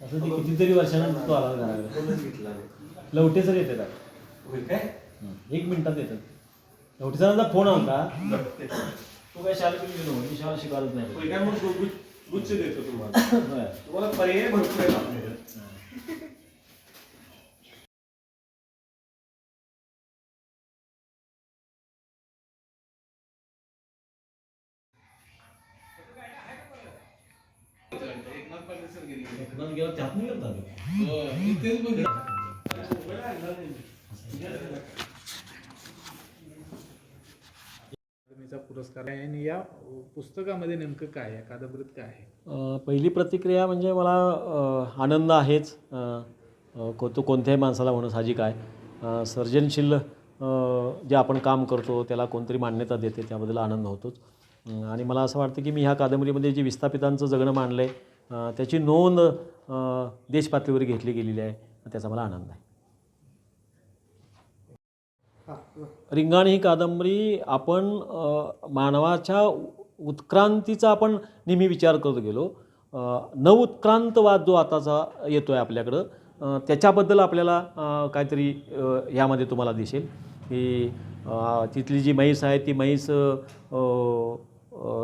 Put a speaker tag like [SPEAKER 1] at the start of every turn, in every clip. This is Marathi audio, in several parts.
[SPEAKER 1] असं ते कितीतरी वर्षानंतर तो आला घराकडे.
[SPEAKER 2] घेतला.
[SPEAKER 1] लवटे सर येते
[SPEAKER 2] होय काय?
[SPEAKER 1] एक मिनिटात येतात. लवटे सरांचा फोन आला तू काय शाळेत गेली मी शाळा शिकवत नाही.
[SPEAKER 2] होय काय? गु- गुच्छ देतो तुम्हाला.
[SPEAKER 1] होय.
[SPEAKER 2] तुम्हाला पर्याय भरपूर आहेत आपल्याकडे.
[SPEAKER 1] एकनाथ गेला
[SPEAKER 3] पुरस्कार आहे. आणि या पुस्तकामध्ये नेमकं काय आहे? कादंबरीत काय आहे?
[SPEAKER 1] पहिली प्रतिक्रिया म्हणजे मला आनंद आहेच. को तो कोणत्याही माणसाला होणं साहजिक आहे. सर्जनशील जे आपण काम करतो त्याला कोणतरी मान्यता देते त्याबद्दल आनंद होतोच. आणि मला असं वाटतं की मी ह्या कादंबरीमध्ये जे विस्थापितांचं जगणं मांडलं आहे त्याची नोंद देशपातळीवर घेतली गेलेली आहे त्याचा मला आनंद आहे. रिंगाण ही कादंबरी आपण मानवाच्या उत्क्रांतीचा आपण नेहमी विचार करत गेलो. नवउत्क्रांतवाद जो आताचा येतो आहे आपल्याकडं त्याच्याबद्दल आपल्याला काहीतरी ह्यामध्ये तुम्हाला दिसेल की तिथली जी म्हैस आहे ती म्हैस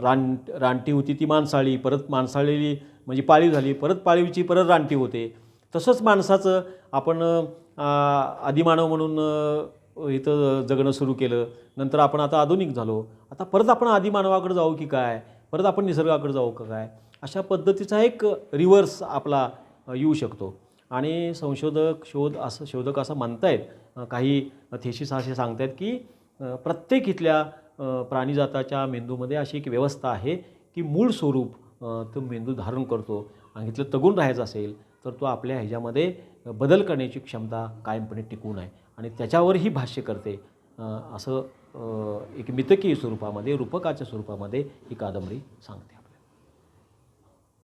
[SPEAKER 1] रान रानटी होती ती माणसाळी परत माणसाळलेली म्हणजे पाळीव झाली परत पाळीवची परत रानटी होते. तसंच माणसाचं आपण आदिमानव म्हणून इथं जगणं सुरू केलं. नंतर आपण आता आधुनिक झालो. आता परत आपण आदिमानवाकडे जाऊ की काय? परत आपण निसर्गाकडे जाऊ का काय? अशा पद्धतीचा एक रिव्हर्स आपला येऊ शकतो. आणि संशोधक शोध असं शोधक असं म्हणतायत. आहेत काही थेशीस असे सांगतायत की प्रत्येक इथल्या प्राणीजाताच्या मेंदूमध्ये अशी एक व्यवस्था आहे की मूळ स्वरूप तो मेंदू धारण करतो. आणि इथलं तगून राहायचं असेल तर तो आपल्या ह्याच्यामध्ये बदल करण्याची क्षमता कायमपणे टिकून आहे. आणि त्याच्यावरही भाष्य करते असं एक मितकीय स्वरूपामध्ये रूपकाच्या स्वरूपामध्ये ही कादंबरी सांगते.